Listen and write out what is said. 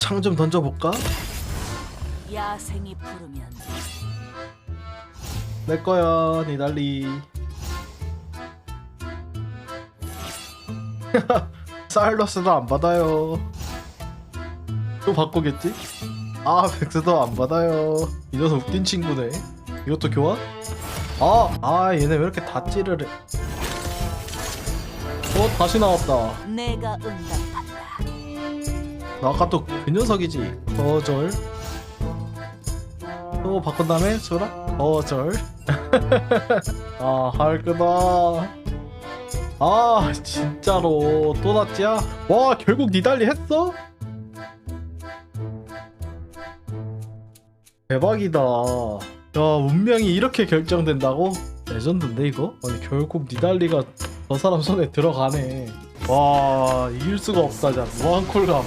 창 좀 던져볼까? 야생이 부르면 내 거야 니달리 사일러스도 안 받아요 또 바꾸겠지? 아 백스도 안 받아요 이 녀석 웃긴 친구네 이것도 교환? 아, 아 얘네 왜 이렇게 다 찌르래 어 다시 나왔다 내가 응답한다. 나 아까 또 그 녀석이지. 거절. 또 바꾼 다음에 소라 거절. 아 할 거다. 아 진짜로. 또 났지야? 와 결국 니달리 했어? 대박이다. 야 운명이 이렇게 결정된다고? 레전드인데 이거? 아니 결국 니달리가 저 사람 손에 들어가네. 와 이길 수가 없다 진짜. 무한 콜감